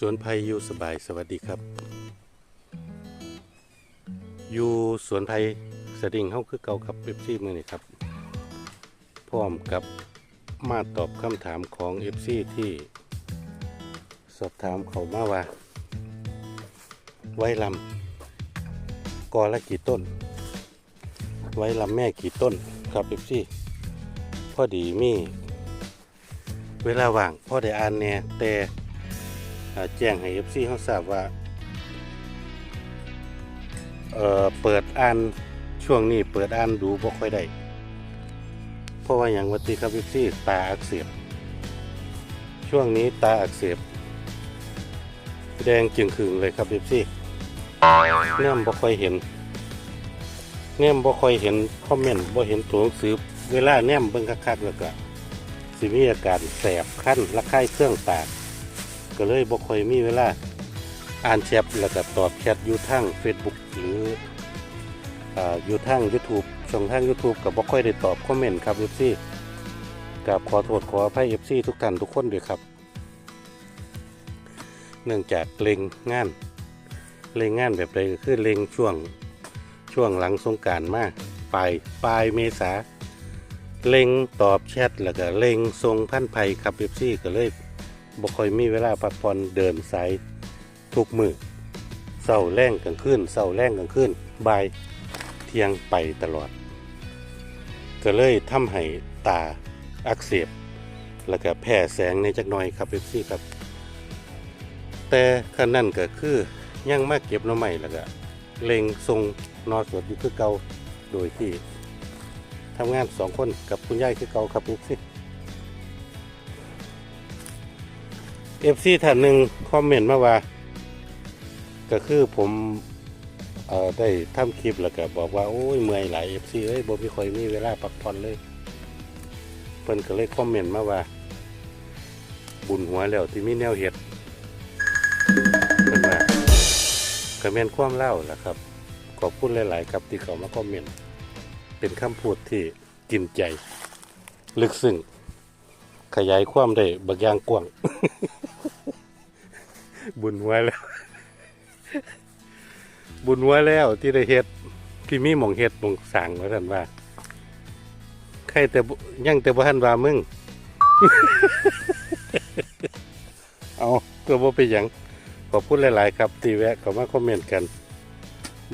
สวนไผ่อยู่สบายสวัสดีครับ อยู่สวนไผ่สดิ่งเฮาคือเก่าครับเอฟซีมือนี่ครับ พร้อมกับมาตอบคำถามของเอฟซีที่ สอบถามเขามาว่า ไว้ลำกอละกี่ต้น ไว้ลำแม่กี่ต้นครับเอฟซีพอดีมี เวลาว่างพ่อได้อ่านแหน่ยแต่ แจ้งให้ FC เขาทราบว่าเอ่อเปิดอ่านช่วงนี้เปิดอ่านดูบ่ค่อยได้ เพราะว่าอย่างวัติครับ FC ตาอักเสบช่วงนี้ตาอักเสบแดงจึงขึงเลยครับ FC แนมบ่ค่อยเห็นแนมบ่ค่อยเห็นคอมเมนต์บ่เห็นตัวหนังสือเวลาแนมเบิ่งคักๆแล้วก็สิมีอาการแสบขั้นระคายเครื่องปาก ก็เลยบ่ค่อยมีเวลาอ่านแชทแล้วก็ตอบแชทอยู่ทาง Facebook หรืออ่าอยู่ทาง YouTube ช่องทาง YouTube ก็บ่ค่อยได้ตอบคอมเมนต์ครับ FC กับขอโทษขออภัย FC ทุกท่านทุกคนด้วยครับ เนื่องจากเล็งงานเล็งงานแบบใดก็คือเล็งช่วงช่วงหลังสงการมาปลายปลายเมษาเล็งตอบแชทแล้วก็เล็งทรงพันไผ่ครับเอฟซีก็เลย บ่ค่อยมีเวลาพักผ่อนเดินสายทุกมือเศร้าแรงกลางคืนเศร้าแรงกลางคืนบ่ายเที่ยงไปตลอด ก็เลยทำให้ตาอักเสบแล้วก็แพ้แสงในจักหน่อยครับเอฟซีครับ แต่ขั้นนั้นก็คือยังมาเก็บน้อใหม่แล้วก็เล็งทรงนอสวดอยู่คือเก่าโดยที่ทำงานสองคนกับคุณยายคือเก่าครับเอฟซี เอฟซีท่านหนึ่งคอมเมนต์มาว่า ก็คือผมเอ่อได้ทำคลิปแล้วก็บอกว่าโอ้ยเมื่อยหลายเอฟซีเอ้ยบ่มีค่อยมีเวลาพักผ่อนเลย เพิ่นก็เลยคอมเมนต์มาว่า บุญหัวแล้วที่มีแนวเห็ดเพิ่นว่าก็แม่นความเล่าล่ะครับ ขอบคุณหลาย ๆ ครับที่เขามาคอมเมนต์เป็นคำพูดที่กินใจ ลึกซึ้ง ขยายความได้บางอย่างกว้าง บุญไว้แล้ว บุญไว้แล้วที่ได้เฮ็ดที่มีหมองเฮ็ดหมองสั่งว่าท่านว่าใครแต่บ่ยังแต่บ่ทันว่ามึง เอาก็บ่เป็นหยังขอบคุณหลาย ๆ ครับที่แวะเข้ามาคอมเมนต์กัน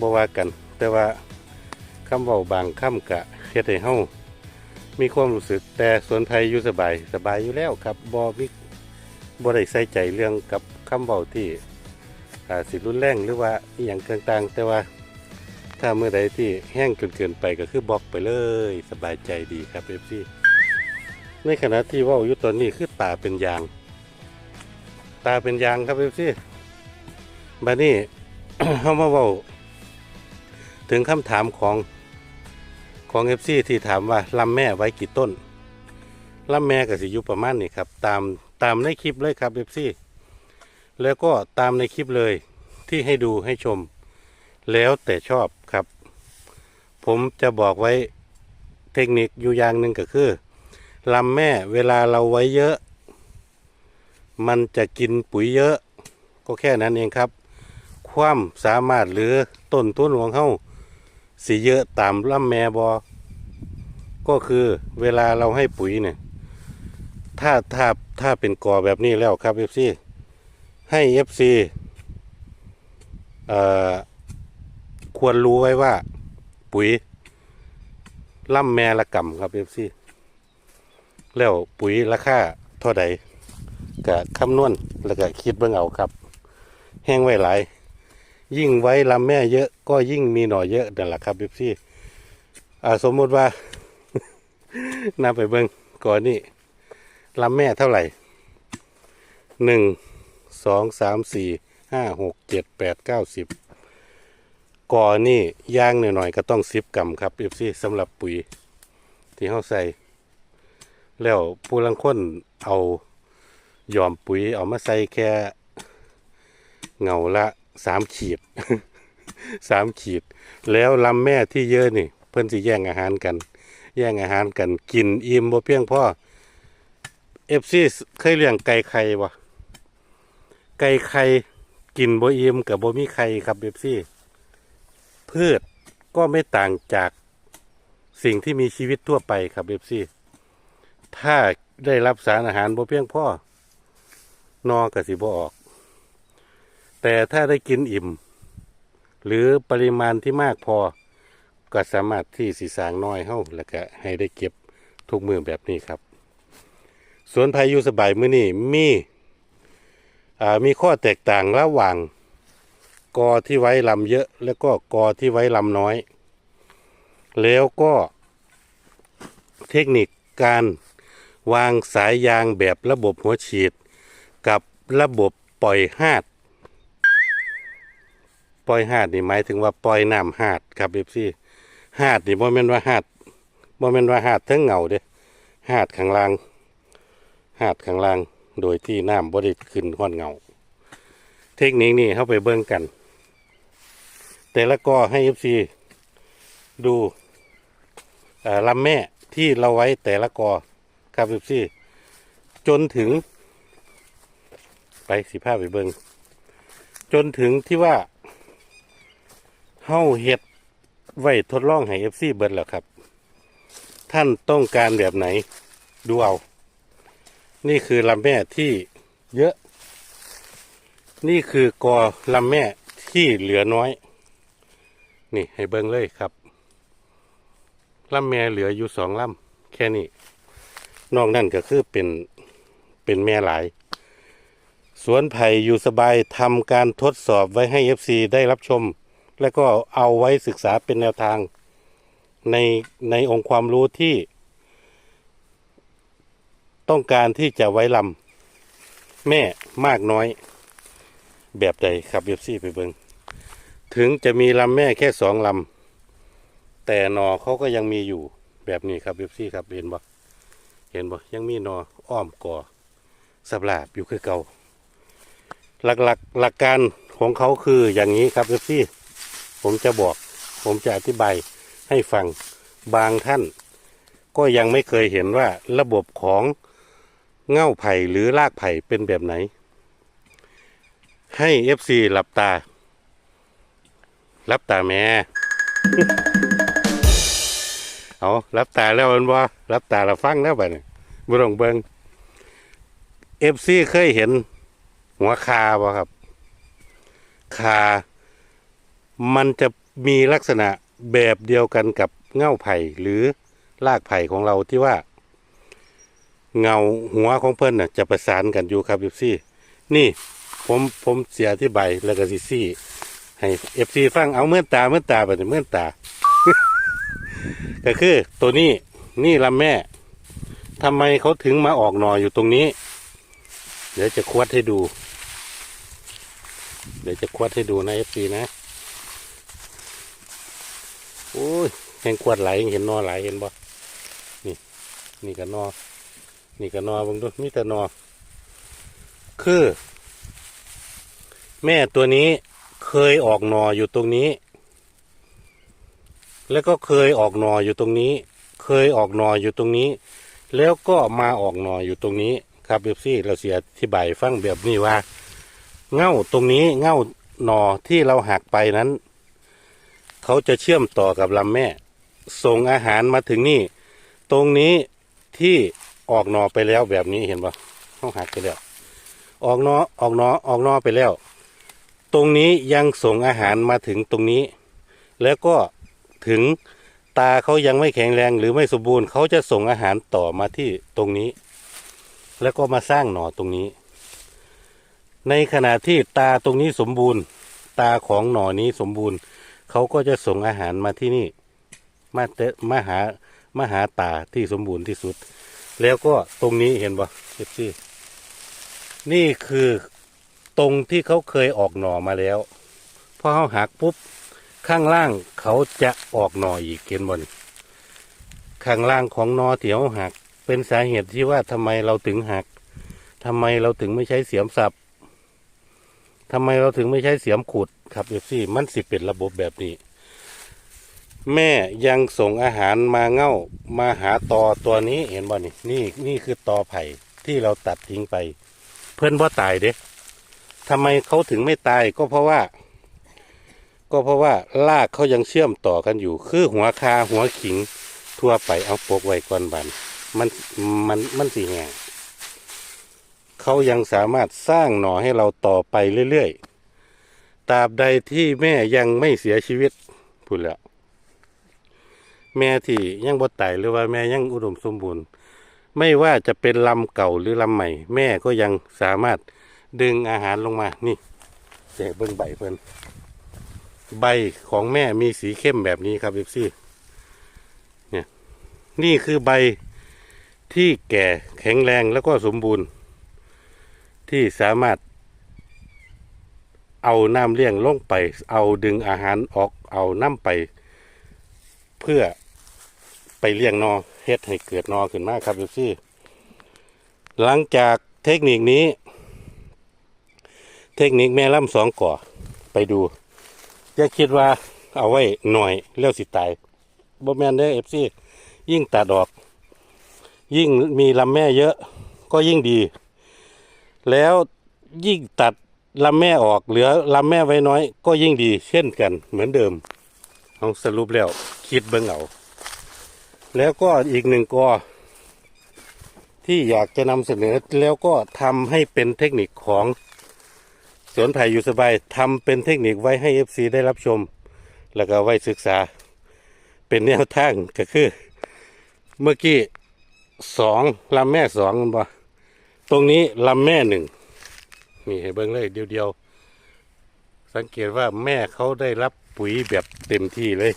บ่ว่ากัน แต่ว่าคำเว้าบางคำกะเฮ็ดให้เฮา มีความรู้สึกแต่สวนไทยอยู่สบายสบายอยู่แล้วครับบ่มีบ่ได้ใส่ใจเรื่องกับคำเว้าที่อ่าสิรุนแรงหรือว่าอหย่างต่างๆ แต่ว่าถ้าเมื่อใดที่แห้งจนเกินไปก็คือบล็อกไปเลยสบายใจดีครับ FC ในขณะที่ว้าอยู่ตอนนี้คือตาเป็นยาง ตาเป็นยางครับ FC บัดนี้เฮามาเว้าถึงคำถามของ ของเอฟซีที่ถามว่าลำแม่ไว้กี่ต้นลำแม่ก็สิอยู่ประมาณนี้ครับ ตามตามในคลิปเลยครับเอฟซีแล้วก็ตามในคลิปเลยที่ให้ดูให้ชม แล้วแต่ชอบครับ ผมจะบอกไว้เทคนิคอยู่อย่างหนึ่งก็คือลำแม่เวลาเราไว้เยอะ มันจะกินปุ๋ยเยอะ ก็แค่นั้นเองครับ ความสามารถหรือต้นทุนของเขา สิเยอะตามลำแม่บอก็คือเวลาเราให้ปุ๋ยเนี่ย ถ้าถ้าถ้าเป็นกอแบบนี้แล้วครับเอฟซีให้เอฟซีควรรู้ไว้ว่า ปุ๋ยล่ำแม่ละกำครับเอฟซีแล้วปุ๋ยราคาเท่าใดก็คำนวณแล้วก็คิดเบิ่งเอาครับ แห้งไว้หลาย ยิ่งไว้ลำแม่เยอะก็ยิ่งมีหน่อเยอะนั่นแหละครับพี่พี่สมมุติว่านำไปเบิ้งก่อนนี่ลำแม่เท่าไหร่หนึ่งสองสามสี่ห้าหกเจ็ดแปดเก้าสิบก่อนี่ย่างหน่อยๆก็ต้องสิบกรัมครับเอฟซีสำหรับปุ๋ยที่เขาใส่ แล้วผู้ลังคนเอายอมปุ๋ยเอามาใส่แค่เงาละ สามขีดสามขีด แล้วลำแม่ที่เยอะนี่ เพิ่นสิแย่งอาหารกัน แย่งอาหารกันกินอิ่มบ่เพียงพ่อเอฟซีเคยเลี้ยงไก่ไข่บ่ไก่ไข่กินบ่อิ่มกับบ่มีไข่ครับเบบซี่พืชก็ไม่ต่างจากสิ่งที่มีชีวิตทั่วไปครับเบบซี่ถ้าได้รับสารอาหารบ่เพียงพ่อนอกระสิบ่ออก แต่ถ้าได้กินอิ่ม หรือปริมาณที่มากพอ ก็สามารถที่สีสางน้อยเฮ้าแล้วก็ให้ได้เก็บทุกมือแบบนี้ครับ สวนพายุสบายมือนี้มีมีข้อแตกต่างระหว่างกอที่ไว้ลำเยอะ แล้วก็กอที่ไว้ลำน้อย แล้วก็เทคนิคการวางสายยางแบบระบบหัวฉีด กับระบบปล่อยหาด ปล่อยหาดนี่หมายถึงว่าปล่อยน้ำหาดครับเอฟซีหาดนี่บ่แม่นว่าหาดบ่แม่นว่าหาดทั้งเงาเด้หาดข้างล่างหาดข้างล่างโดยที่น้ำบ่ได้ขึ้นห้อนเงา เทคนิคนี้เข้าไปเบิ่งกัน แต่ละก็ให้เอฟซีดูลำแม่ที่เราไว้แต่ละกอครับเอฟซีจนถึง ไปสิพาไปเบิงจนถึงที่ว่า เฮาเฮ็ดไว้ทดลองให้เอฟซีเบิดแล้วครับ ท่านต้องการแบบไหน ดูเอา นี่คือลำแม่ที่เยอะ นี่คือกอลำแม่ที่เหลือน้อย นี่ให้เบิ่งเลยครับลำแม่เหลืออยู่สองลำแค่นี้ นอกนั่นก็คือเป็นเป็นแม่หลายสวนไผ่อยู่สบายทำการทดสอบไว้ให้ FC ได้รับชม และก็เอาไว้ศึกษาเป็นแนวทางในในองค์ความรู้ที่ ต้องการที่จะไว้ลำแม่มากน้อย แบบใดครับเอฟซีไปเบิงถึงจะมีลำแม่แค่สองลำแต่หนอเขาก็ยังมีอยู่แบบนี้ครับเอฟซีครับเห็นบ่เห็นบ่ยังมีหนออ้อมก่อสับลาบอยู่คือเก่า หลักๆหหลักการของเขาคืออย่างนี้ครับเอฟซี ผมจะบอก ผมจะอธิบายให้ฟังบางท่าน ก็ยังไม่เคยเห็นว่าระบบของเง่าไผ่หรือรากไผ่เป็นแบบไหน ให้ FC หลับตาหลับตาแม่เอาหลับตาแล้วมันว่าหลับตาเราฟังแล้วไปเนี่ยบุรงเบิง FC เคยเห็นหัวคาบ่ครับ คา มันจะมีลักษณะแบบเดียวกันกับเง่าไผ่หรือรากไผ่ของเราที่ว่า เงาหัวของเพิ่นน่ะจะประสานกันอยู่ครับ FC นี่ผมผมเสียที่ใบแล้วก็สิซี่ให้เอฟซีฟังเอาเมื่อตาเมื่อตาไปเมื่อตา ก็คือตัวนี้นี่ลำแม่ทำไมเขาถึงมาออกหนออยู่ตรงนี้ เดี๋ยวจะควดให้ดู เดี๋ยวจะควดให้ดูนะเอฟซีนะ อ้ยแหงควดไหลเห็นนอไหลเห็นบ่นี่ นี่ก็นอนี่ก็นอบังดูมีแต่นอคือ แม่ตัวนี้เคยออกหนออยู่ตรงนี้ แล้วก็เคยออกหนออยู่ตรงนี้ เคยออกหนออยู่ตรงนี้ แล้วก็มาออกหนออยู่ตรงนี้ ครับเบบซี่เราเสียที่ใบฟังแบบนี้ว่า เง่าตรงนี้เง่าหนอที่เราหักไปนั้น เขาจะเชื่อมต่อกับลำแม่ ส่งอาหารมาถึงนี่ ตรงนี้ที่ออกนอไปแล้วแบบนี้เห็นปะเขาหักไปแล้ว ออกนอออกนอออกนอไปแล้ว ตรงนี้ยังส่งอาหารมาถึงตรงนี้ แล้วก็ถึงตาเขายังไม่แข็งแรงหรือไม่สมบูรณ์เขาจะส่งอาหารต่อมาที่ตรงนี้ แล้วก็มาสร้างหน่อตรงนี้ ในขณะที่ตาตรงนี้สมบูรณ์ ตาของหน่อนี้สมบูรณ์ เขาก็จะส่งอาหารมาที่นี่ มาเตะมาหามาหาตาที่สมบูรณ์ที่สุด แล้วก็ตรงนี้เห็นบ่เอฟซีนี่คือตรงที่เขาเคยออกหน่อมาแล้วพอเขาหักปุ๊บข้างล่างเขาจะออกหน่ออีกเห็นบ่นข้างล่างของนอที่เขาหัก เป็นสาเหตุที่ว่าทำไมเราถึงหักทำไมเราถึงไม่ใช้เสียมสับ ทำไมเราถึงไม่ใช้เสียมขุดครับเอฟซีมันสิเป็นระบบแบบนี้ แม่ยังส่งอาหารมาเง่ามาหาตอตัวนี้เห็นบ่นี่นี่นี่คือตอไผ่ที่เราตัดทิ้งไป เพื่อนบ่าตายเด้ทำไมเขาถึงไม่ตายก็เพราะว่า ก็เพราะว่ารากเขายังเชื่อมต่อกันอยู่ คือหัวคาหัวขิงทั่วไปเอาปกไว้ก่อนบันมันมันมันสีแหง เขายังสามารถสร้างหน่อให้เราต่อไปเรื่อยๆตราบใดที่แม่ยังไม่เสียชีวิตพูดแล้ว แม่ที่ยังบ่ตายหรือว่าแม่ยังอุดมสมบูรณ์ ไม่ว่าจะเป็นลำเก่าหรือลำใหม่ แม่ก็ยังสามารถดึงอาหารลงมา นี่แจกเบิ้งใบเพิ่นใบของแม่มีสีเข้มแบบนี้ครับเอฟซี่เนี่ย นี่คือใบที่แก่แข็งแรงแล้วก็สมบูรณ์ ที่สามารถ เอาน้ำเลี้ยงลงไป เอาดึงอาหารออกเอาน้ำไป เพื่อไปเลี้ยงนอเฮ็ดให้เกิดนอขึ้นมากครับเอฟซีหลังจากเทคนิคนี้ เทคนิคแม่ล่ำสองก่อไปดูอย่าคิดว่าเอาไว้หน่อยแล้วสิตายบ่แม่นได้เอฟซียิ่งตัดออก ยิ่งมีลำแม่เยอะก็ยิ่งดี แล้วยิ่งตัดลำแม่ออกเหลือลำแม่ไว้น้อย ก็ยิ่งดีเช่นกันเหมือนเดิมเอาสรุปแล้วคิดเบิ่งเอาแล้วก็อีกหนึ่งกอที่อยากจะนำเสนอแล้วก็ทำให้เป็นเทคนิคของสวนไผ่อยู่สบายทำเป็นเทคนิคไว้ให้ FC ได้รับชม แล้วก็ไว้ศึกษา เป็นแนวทางก็คือ เมื่อกี้สองลำแม่สองมันบ่ ตรงนี้ลำแม่หนึ่งนี่ให้เบิ่งเลยเดียวเดียวๆสังเกตว่าแม่เขาได้รับปุ๋ยแบบเต็มที่เลย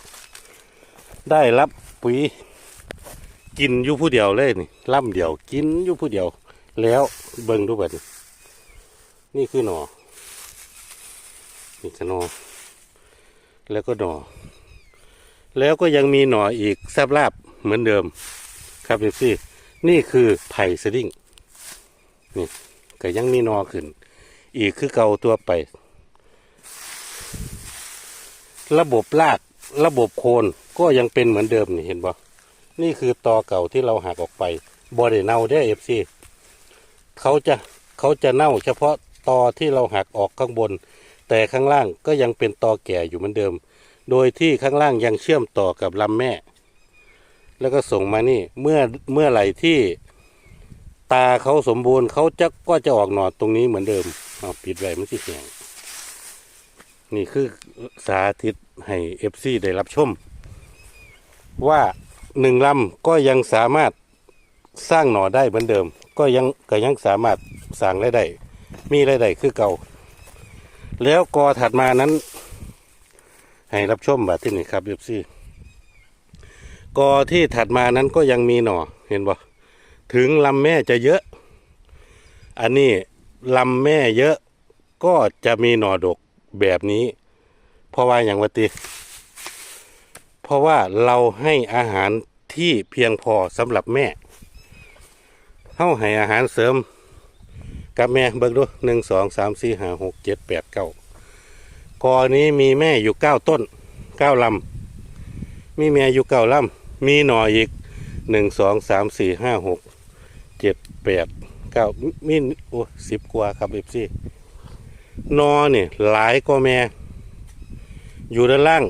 ได้รับปุ๋ย กินอยู่ผู้เดียวเลยนี่ล่ำเดียวกินอยู่ผู้เดียว แล้วเบิ่งดูบัดนี้นี่คือหนอนี่คือหนอ แล้วก็หนอ แล้วก็ยังมีหนออีกแซบลาบเหมือนเดิม ครับเอฟซี่นี่คือไผ่สดิ้ง นี่ก็ยังมีนอขึ้น อีกคือเก่าตัวไป ระบบรากระบบโคนก็ยังเป็นเหมือนเดิมนี่เห็นบ่นี่คือตอเก่าที่เราหักออกไปบอด้เน่าได้เอฟซีเขาจะเขาจะเน่าเฉพาะตอที่เราหักออกข้างบน แต่ข้างล่างก็ยังเป็นตอแก่อยู่เหมือนเดิม โดยที่ข้างล่างยังเชื่อมต่อกับลำแม่ แล้วก็ส่งมานี่เมื่อเมื่อไหร่ที่ ตาเขาสมบูรณ์เขาจะก็จะออกหนอดตรงนี้เหมือนเดิมเอาปิดไว้มันสิแข็งนี่คือสาธิตให้เอฟซีได้รับชม ว่าหนึ่งลำก็ยังสามารถสร้างหน่อได้เหมือนเดิม ก็ยังก็ยังสามารถสร้างรายได้ มีรายได้คือเก่า แล้วกอถัดมานั้น ให้รับชมแบบที่นี่ครับเอฟซีกอที่ถัดมานั้นก็ยังมีหน่อเห็นบ่ ถึงลำแม่จะเยอะ อันนี้ลำแม่เยอะก็จะมีหน่อดกแบบนี้ เพราะว่าอย่างวัติเพราะว่าเราให้อาหารที่เพียงพอสำหรับแม่เฮาให้อาหารเสริม กับแม่เบิกดูหนึ่งสองสามสี่ห้าหกเจ็ดแปดเก้ากอนี้มีแม่อยู่เก้าต้นเก้าลำมีแม่อยู่เก้าลำมีหน่ออีกหนึ่งสองสามสี่ห้าหก แปดเก้ามีโอ้สิบกว่าครับเอฟซีนอเนี่ยหลายก็แม่ อยู่ด้านล่าง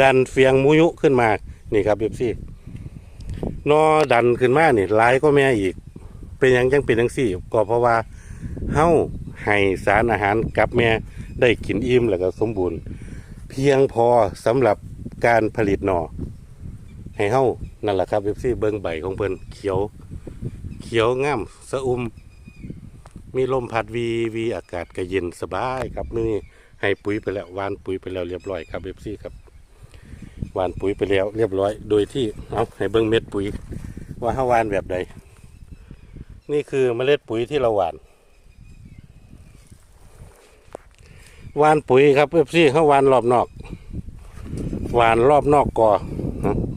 ดันเฟียงมุยุขึ้นมา นี่ครับเบบซี่นอดันขึ้นมาเนี่ยหลายก็แม่อีก เป็นยังจังเป็นจังซี่ ก็เพราะว่าเฮาให้สารอาหารกับแม่ได้กินอิ่มแล้วก็สมบูรณ์ เพียงพอสำหรับการผลิตหนอให้เฮานั่นแหละครับเบบซี่เบิ้งใบของเพิ่นเขียว เขียวงามสะอุมมีลมพัดวีวีอากาศก็เย็นสบายครับมื้อนี้ให้ปุ๋ยไปแล้ววานปุ๋ยไปแล้วเรียบร้อยครับเอฟซีครับวานปุ๋ยไปแล้วเรียบร้อย โดยที่เอาให้เบิ้งเม็ดปุ๋ย ว่าเฮาวานแบบใด นี่คือเมล็ดปุ๋ยที่เราหวานวานปุ๋ยครับเอฟซีเขาวานรอบนอกหวานรอบนอกกอ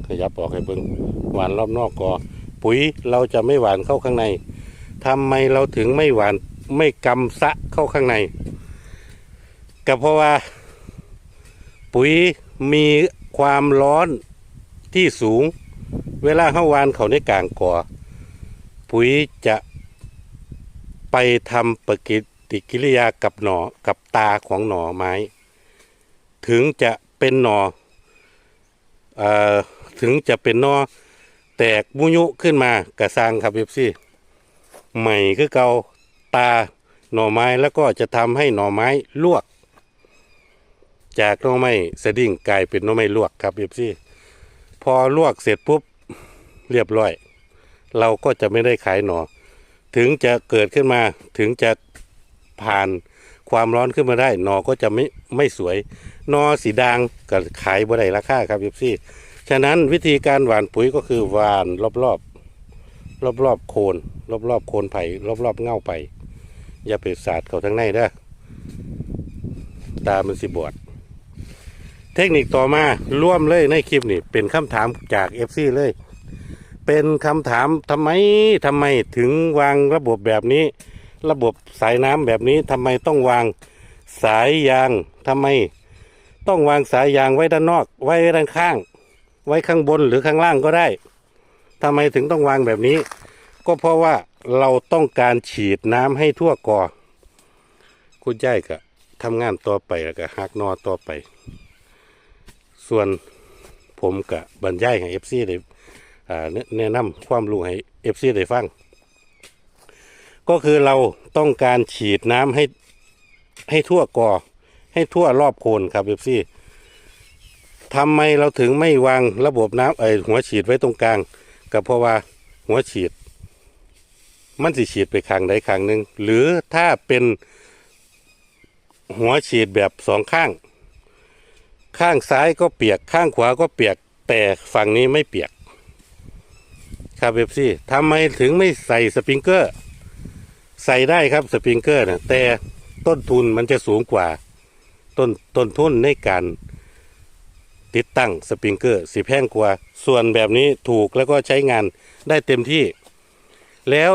ขยับออกให้เบิ้งหวานรอบนอกกอ ปุ๋ยเราจะไม่หวานเข้าข้างในทำไมเราถึงไม่หวานไม่กำซะเข้าข้างใน ก็เพราะว่า ปุ๋ยมีความร้อนที่สูง เวลาเข้าวานเขาในกลางก่อ ปุ๋ยจะไปทำปฏิฏิกิริยากับหน่อกับตาของหน่อไม้ ถึงจะเป็นหน่อออถึงจะเป็นนอ แตกมุยุขึ้นมากระซังครับเอฟซีใหม่คือเกาตาหน่อไม้แล้วก็จะทำให้หน่อไม้ลวก จากหน่อไม้สดิ่งกลายเป็นหน่อไม้ลวกครับเอฟซีพอลวกเสร็จปุ๊บเรียบร้อย เราก็จะไม่ได้ขายหน่อ ถึงจะเกิดขึ้นมาถึงจะผ่านความร้อนขึ้นมาได้หนอก็จะไม่ไม่สวยหนอสีดางก็ขายบ่ได้ราคาครับยิบซี่ ฉะนั้นวิธีการหว่านปุ๋ยก็คือหว่านรอบรอบรอบรอบๆโคน รอบรอบๆโคนไผ่รอบรอบๆเง่าไผ่อย่าไปสาดเขาทั้งในเด้อตามันสิบวด เทคนิคต่อมาร่วมเลยในคลิปนี่เป็นคำถามจากเอฟซีเลย เป็นคำถามทำไมทำไมถึงวางระบบแบบนี้ ระบบสายน้ำแบบนี้ทำไมต้องวางสายยางทำไม ต้องวางสายยางไว้ด้านนอก ไว้ด้านข้าง ไว้ข้างบนหรือข้างล่างก็ได้ทำไมถึงต้องวางแบบนี้ ก็เพราะว่าเราต้องการฉีดน้ำให้ทั่วกอ คุณย่ายก็ทำงานต่อไปแล้วก็หักนอต่อไป ส่วนผมกับบรรยายให้เอฟซีได้แนะนำความรู้ให้เอฟซีได้ฟัง ก็คือเราต้องการฉีดน้ำให้ให้ทั่วกอ ให้ทั่วรอบโคนครับเอฟซี ทำไมเราถึงไม่วางระบบน้ำไอหัวฉีดไว้ตรงกลางก็เพราะว่าหัวฉีด มันสิฉีดไปข้างใดข้างหนึ่งหรือถ้าเป็นหัวฉีดแบบสองข้าง ข้างซ้ายก็เปียกข้างขวาก็เปียกแต่ฝั่งนี้ไม่เปียกครับเอฟซี่ทำไมถึงไม่ใส่สปริงเกอร์ ใส่ได้ครับสปริงเกอร์นะแต่ต้นทุนมันจะสูงกว่า ต้นต้นทุนในการ ติดตั้งสปริงเกอร์สิแพงกว่าส่วนแบบนี้ถูกแล้วก็ใช้งานได้เต็มที่ แล้ว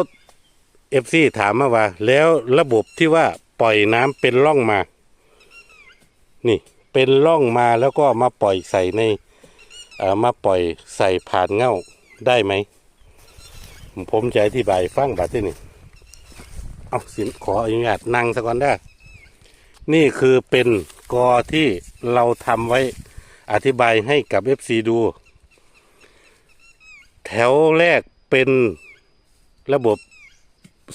เอฟซีถามมาว่า แล้วระบบที่ว่าปล่อยน้ำเป็นร่องมา นี่เป็นร่องมาแล้วก็มาปล่อยใส่ในเอ่อมาปล่อยใส่ผ่านเง่าได้ไหม ผมจะอธิบายฟังบัดที่นี่เอาสินขออนุญาตนั่งสักก่อนได้ นี่คือเป็นกอที่เราทำไว้ อธิบายให้กับ FC ดู แถวแรกเป็นระบบ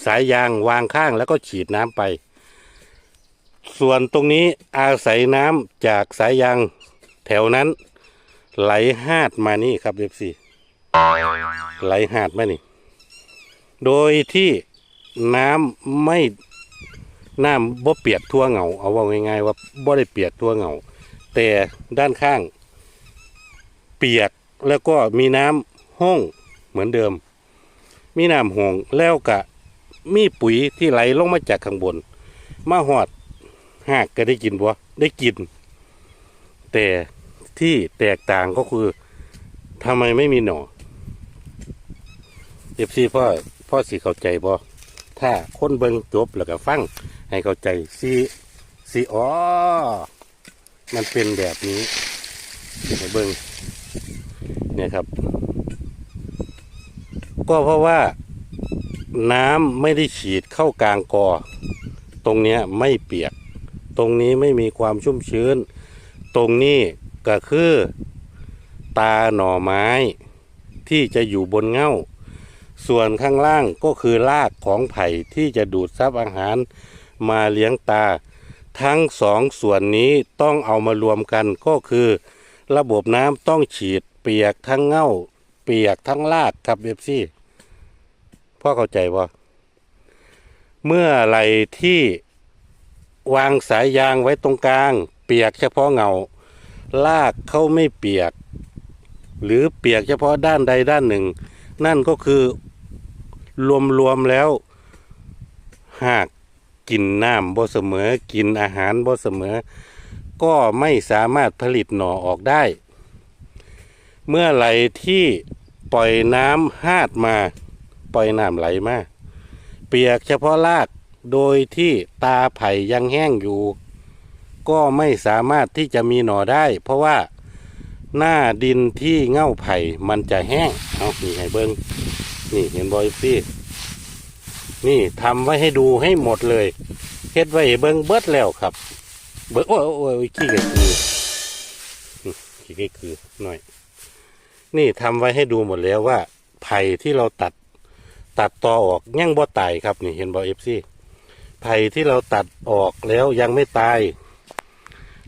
สายยางวางข้างแล้วก็ฉีดน้ำไป ส่วนตรงนี้อาศัยน้ำจากสายยางแถวนั้น ไหลหาดมานี่ครับ FC ไหลหาดมานี่ โดยที่น้ำไม่น้ำบ่เปียกทั่วเหงา เอาว่าง่ายๆว่าบ่ได้เปียกทั่วเหงา แต่ด้านข้าง เปียกแล้วก็มีน้ำห้องเหมือนเดิม มีน้ำห้องแล้วกะมีปุ๋ยที่ไหลลงมาจากข้างบน มาหอดหากก็ได้กินบ่ได้กิน แต่ที่แตกต่างก็คือทำไมไม่มีหน่อเอฟซีพ่อพ่อสิเข้าใจบ่ถ้าคนเบิงจบแล้วก็ฟัง ให้เข้าใจซีซีอ๋อ มันเป็นแบบนี้ให้เบิ้งเนี่ยครับ ก็เพราะว่าน้ำไม่ได้ฉีดเข้ากลางกอ ตรงเนี้ยไม่เปียก ตรงนี้ไม่มีความชุ่มชื้น ตรงนี้ก็คือตาหน่อไม้ที่จะอยู่บนเง่า ส่วนข้างล่างก็คือรากของไผ่ที่จะดูดซับอาหารมาเลี้ยงตา ทั้งสองส่วนนี้ต้องเอามารวมกันก็คือ ระบบน้ำต้องฉีดเปียกทั้งเง่า เปียกทั้งรากครับเอฟซีพ่อเข้าใจว่าเมื่อไหรที่วางสายยางไว้ตรงกลาง เปียกเฉพาะเงาลากเขาไม่เปียก หรือเปียกเฉพาะด้านใดด้านหนึ่ง นั่นก็คือรวมๆแล้วหาก กินน้ำบ่เสมอ กินอาหารบ่เสมอ ก็ไม่สามารถผลิตหน่อออกได้ เมื่อไหลที่ปล่อยน้ำหาดมา ปล่อยน้ำไหลมา เปียกเฉพาะรากโดยที่ตาไผ่ยังแห้งอยู่ ก็ไม่สามารถที่จะมีหน่อได้ เพราะว่าหน้าดินที่เง่าไผ่มันจะแห้ง เอานี่ให้เบิ้งนี่เห็นบอยซี่ นี่ทำไว้ให้ดูให้หมดเลยเฮ็ดไว้ให้เบิ่งเบิดแล้วครับ เบิ่งโอ้ยโอ้ยโอ้ยขี้กคือขี้กคือหน่อย นี่ทำไว้ให้ดูหมดแล้วว่าไผ่ที่เราตัดตัดตอออกยังบ่ตายครับ นี่เห็นบ่เอฟซีไผ่ที่เราตัดออกแล้วยังไม่ตาย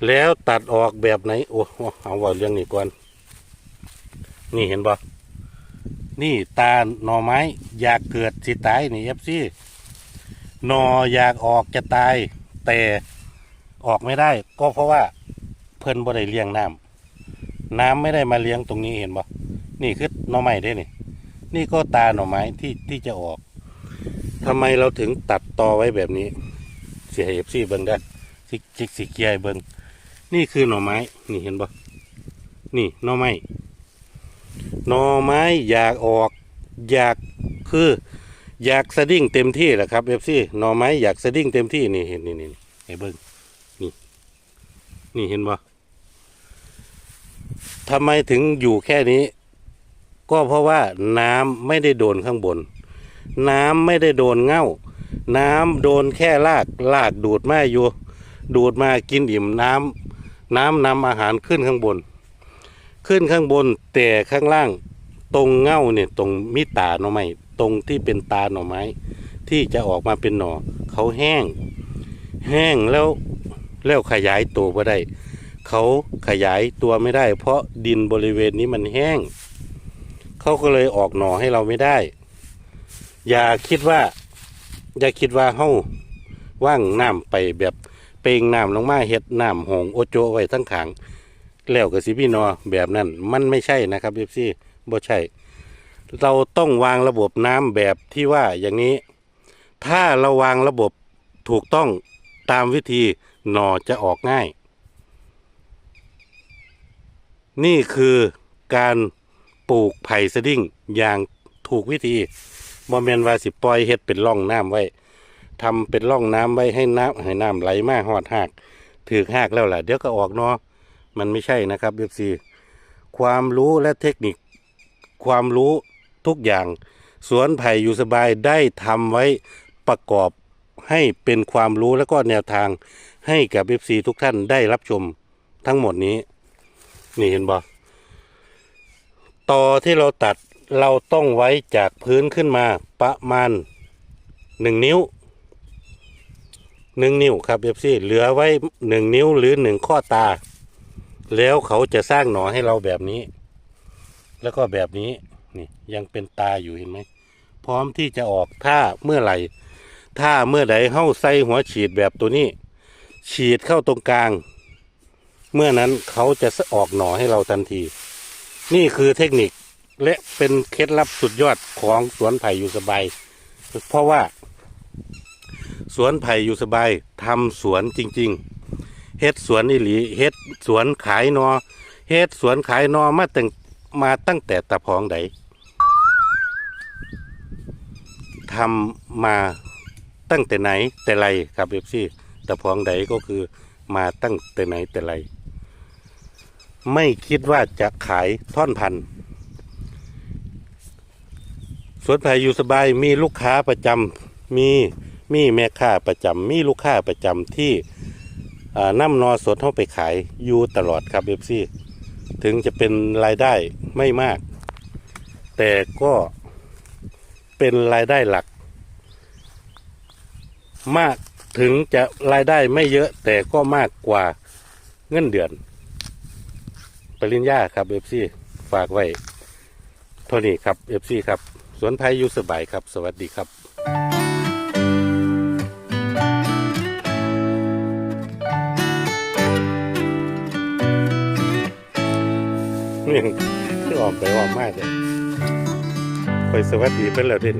แล้วตัดออกแบบไหนโอ้เอาว่าเรื่องนี้ก่อนนี่เห็นบ่ นี่ตาหน่อไม้ อยากเกิดสิตายนี่เอฟซีหนออยากออกจะตาย แต่ออกไม่ได้ ก็เพราะว่าเพิ่นบ่ได้เลี้ยงน้ำน้ำไม่ได้มาเลี้ยงตรงนี้เห็นบ่นี่คือหน่อไม้ได้นี่ นี่ก็ตาหน่อไม้ที่ที่จะออกทำไมเราถึงตัดตอไว้แบบนี้ เสียเอฟซีเบิ้งได้สิสิสิเกียเบิ้งนี่คือหน่อไม้ นี่เห็นบ่นี่หน่อไม้ นอไม้อยากออก อยากคือ อยากสะดิ้งเต็มที่แหละครับเอฟซีหน่อไม้อยากสะดิ้งเต็มที่นี่เห็นนี่นี่นี่ให้เบิ้งนี่ นี่เห็นบ่ทำไมถึงอยู่แค่นี้ ก็เพราะว่าน้ำไม่ได้โดนข้างบน น้ำไม่ได้โดนเง่า น้ำโดนแค่ลากลากดูดมาอยู่ ดูดมากินอิ่มน้ำน้ำนำอาหารขึ้นข้างบน ขึ้นข้างบนแต่ข้างล่าง ตรงเง่าเนี่ยตรงมีตาหน่อไม้ตรงที่เป็นตาหน่อไม้ ที่จะออกมาเป็นหน่อ เขาแห้ง แห้งแล้วแล้วขยายตัวไม่ได้ เขาขยายตัวไม่ได้ เพราะดินบริเวณนี้มันแห้ง เขาก็เลยออกหน่อให้เราไม่ได้ อย่าคิดว่า อย่าคิดว่าเฮาว่างน้ำไปแบบเปงน้ำลงมาเฮ็ดน้ำหงโอโจไว้ทั้งขาง แล้วก็สิพี่นอแบบนั้น มันไม่ใช่นะครับเอฟซีบ่ใช่ เราต้องวางระบบน้ำแบบที่ว่าอย่างนี้ ถ้าเราวางระบบถูกต้องตามวิธีหน่อจะออกง่าย นี่คือการปลูกไผ่สดิ้งอย่างถูกวิธีบ่แมนว่าสิปล่อยเฮ็ดเป็นร่องน้ำไว้ทำเป็นร่องน้ำไว้ให้น้ำให้น้ำไหลมาหอดหากถือหากแล้วล่ะ เดี๋ยวก็ออกเนาะ มันไม่ใช่นะครับเอฟซีความรู้และเทคนิค ความรู้ทุกอย่าง สวนไผ่อยู่สบายได้ทำไว้ประกอบให้เป็นความรู้แล้วก็แนวทางให้กับเอฟซีทุกท่านได้รับชมทั้งหมดนี้ นี่เห็นบ่ต่อที่เราตัดเราต้องไว้จากพื้นขึ้นมาประมาณหนึ่งนิ้วหนึ่งนิ้วครับเอฟซีเหลือไว้หนึ่งนิ้วหรือหนึ่งข้อตา แล้วเขาจะสร้างหนอให้เราแบบนี้ แล้วก็แบบนี้นี่ยังเป็นตาอยู่เห็นไหมพร้อมที่จะออกถ้าเมื่อไหร่ ถ้าเมื่อใดเข้าใส่หัวฉีดแบบตัวนี้ ฉีดเข้าตรงกลาง เมื่อนั้นเขาจะออกหน่อให้เราทันที นี่คือเทคนิคและเป็นเคล็ดลับสุดยอดของสวนไผ่อยู่สบาย เพราะว่า สวนไผ่อยู่สบายทำสวนจริง ๆ เฮ็ดสวนอิหลีเฮ็ดสวนขายนอเฮ็ดสวนขายนอมาตั้งมาตั้งแต่ตะพองใดทำมาตั้งแต่ไหนแต่ไรครับเอฟซีตะพองใดก็คือมาตั้งแต่ไหนแต่ไร ไม่คิดว่าจะขายท่อนพันสวนไผ่อยู่สบายมีลูกค้าประจำมีมีแม่ค้าประจำมีลูกค้าประจำที่ นำนอสดเข้าไปขายอยู่ตลอดครับเอฟซีถึงจะเป็นรายได้ไม่มาก แต่ก็เป็นรายได้หลัก มากถึงจะรายได้ไม่เยอะแต่ก็มากกว่าเงินเดือน ปริญญาครับเอฟซีฝากไว้เท่านี้ครับเอฟซีครับ สวนไผ่อยู่สบายครับ สวัสดีครับ ยังคือออมไปออมมากเลยคอยสวัสดีเพื่อนเหล้วย